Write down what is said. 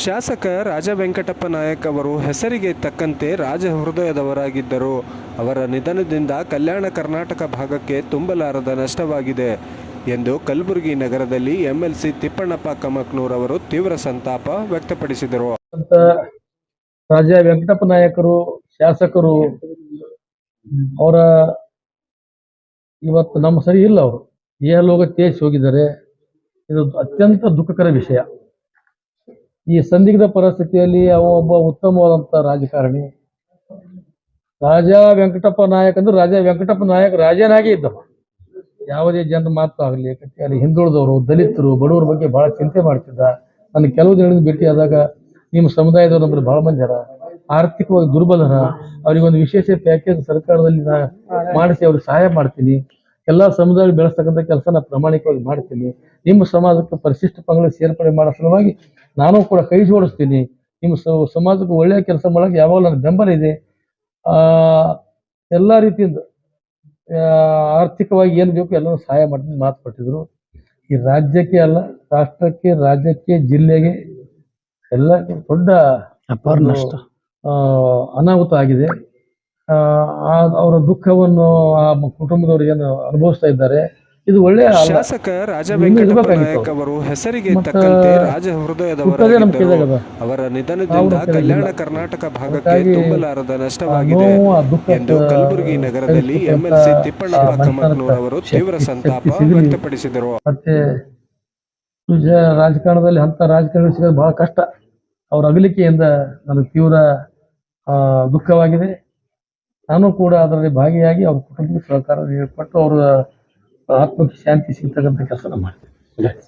ಶಾಸಕ ರಾಜ ವೆಂಕಟಪ್ಪ ನಾಯಕ್ ಅವರು ಹೆಸರಿಗೆ ತಕ್ಕಂತೆ ರಾಜ ಹೃದಯದವರಾಗಿದ್ದರು ಅವರ ನಿಧನದಿಂದ ಕಲ್ಯಾಣ ಕರ್ನಾಟಕ ಭಾಗಕ್ಕೆ ತುಂಬಲಾರದ ನಷ್ಟವಾಗಿದೆ ಎಂದು ಕಲಬುರಗಿ ನಗರದಲ್ಲಿ ಎಂಎಲ್ಸಿ ತಿಪ್ಪಣ್ಣಪ್ಪ ಕಮಕ್ನೂರ್ ಅವರು ತೀವ್ರ ಸಂತಾಪ ವ್ಯಕ್ತಪಡಿಸಿದರು. ರಾಜ ವೆಂಕಟಪ್ಪ ನಾಯಕರು, ಶಾಸಕರು, ಅವರ ಇವತ್ತು ನಮ್ಮ ಸರಿ ಇಲ್ಲ ಅವರು. ತೇಜ್ ಹೋಗಿದ್ದಾರೆ. ಇದು ಅತ್ಯಂತ ದುಃಖಕರ ವಿಷಯ. ಈ ಸಂದಿಗ್ಧ ಪರಿಸ್ಥಿತಿಯಲ್ಲಿ ಅವ ಒಬ್ಬ ಉತ್ತಮವಾದಂತ ರಾಜಕಾರಣಿ. ರಾಜ ವೆಂಕಟಪ್ಪ ನಾಯಕ್ ಅಂದ್ರೆ ರಾಜ ವೆಂಕಟಪ್ಪ ನಾಯಕ್ ರಾಜನಾಗಿ ಇದ್ದವ. ಯಾವುದೇ ಜನರ ಮಾತು ಆಗಲಿ ಅಲ್ಲಿ ಹಿಂದುಳಿದವರು, ದಲಿತರು, ಬಡವರ ಬಗ್ಗೆ ಬಹಳ ಚಿಂತೆ ಮಾಡ್ತಿದ್ದ. ನನ್ನ ಕೆಲವು ದಿನದಿಂದ ಭೇಟಿ ಆದಾಗ ನಿಮ್ಮ ಸಮುದಾಯದವ್ರು ನಮ್ಮಲ್ಲಿ ಬಹಳ ಮಂದಿ ಅರ ಆರ್ಥಿಕವಾಗಿ ದುರ್ಬಲರ ಅವ್ರಿಗೆ ಒಂದು ವಿಶೇಷ ಪ್ಯಾಕೇಜ್ ಸರ್ಕಾರದಲ್ಲಿ ನಾ ಮಾಡಿಸಿ ಅವ್ರಿಗೆ ಸಹಾಯ ಮಾಡ್ತೀನಿ. ಎಲ್ಲಾ ಸಮುದಾಯ ಬೆಳೆಸ್ತಕ್ಕಂಥ ಕೆಲಸ ನಾ ಪ್ರಾಮಾಣಿಕವಾಗಿ ಮಾಡ್ತೀನಿ. ನಿಮ್ಮ ಸಮಾಜಕ್ಕೆ ಪರಿಶಿಷ್ಟ ಪಂಗಡ ಸೇರ್ಪಡೆ ಮಾಡೋ ಸಲುವಾಗಿ ನಾನು ಕೂಡ ಕೈ ಜೋಡಿಸ್ತೀನಿ. ನಿಮ್ಮ ಸಮಾಜಕ್ಕೆ ಒಳ್ಳೆಯ ಕೆಲಸ ಮಾಡೋಕ್ಕೆ ಯಾವಾಗಲೂ ನನ್ನ ಬೆಂಬಲ ಇದೆ. ಆ ಎಲ್ಲಾ ರೀತಿಯಿಂದ ಆರ್ಥಿಕವಾಗಿ ಏನು ಬೇಕು ಎಲ್ಲನೂ ಸಹಾಯ ಮಾಡ್ತೀನಿ ಮಾತು ಕೊಟ್ಟಿದ್ರು. ಈ ರಾಜ್ಯಕ್ಕೆ ಅಲ್ಲ ರಾಷ್ಟ್ರಕ್ಕೆ ರಾಜ್ಯಕ್ಕೆ ಜಿಲ್ಲೆಗೆ ಎಲ್ಲ ದೊಡ್ಡ ಅಪಾರ ನಷ್ಟ. ಆ, ಅನಾಹುತ ಆಗಿದೆ. ಅವರ ದುಃಖವನ್ನು ಆ ಕುಟುಂಬದವರು ಏನು ಅನುಭವಿಸ್ತಾ ಇದ್ದಾರೆ. ಇದು ಒಳ್ಳೆಯ ಶಾಸಕ ರಾಜ ಇನ್ನೂ ವೆಂಕಟಪ್ಪ ನಾಯಕ್ ಅವರು ಹೆಸರಿಗೆ ತಕ್ಕಂತೆ ರಾಜ ಹೃದಯದವರಾಗಿದ್ದರು ಅವರ ನಿಧನದಿಂದ ಕಲ್ಯಾಣ ಕರ್ನಾಟಕ ಭಾಗಕ್ಕೆ ತುಂಬಲಾರದ ನಷ್ಟವಾಗಿದೆ ಎಂದು ಕಲಬುರಗಿ ನಗರದಲ್ಲಿ ಎಂಎಲ್ಸಿ ತಿಪ್ಪಣ್ಣಪ್ಪ ಕಮಕ್ನೂರ್ ಅವರು ತೀವ್ರ ಸಂತಾಪ ವ್ಯಕ್ತಪಡಿಸಿದರು. ಮತ್ತೆ ರಾಜಕಾರಣದಲ್ಲಿ ಅಂತ ರಾಜಕಾರಣ ಸಿಗೋದು ಬಹಳ ಕಷ್ಟ. ಅವರ ಅಗಲಿಕೆಯಿಂದ ನನಗೆ ತೀವ್ರ ದುಃಖವಾಗಿದೆ. ನಾನು ಕೂಡ ಅದರಲ್ಲಿ ಭಾಗಿಯಾಗಿ ಅವ್ರ ಕುಟುಂಬಕ್ಕೆ ಸಹಕಾರ ನೀಡಿಕೊಟ್ಟು ಅವರ ಆತ್ಮಕ್ಕೆ ಶಾಂತಿ ಸಿಗ್ತಕ್ಕಂಥ ಕೆಲಸ ಮಾಡ್ತೀನಿ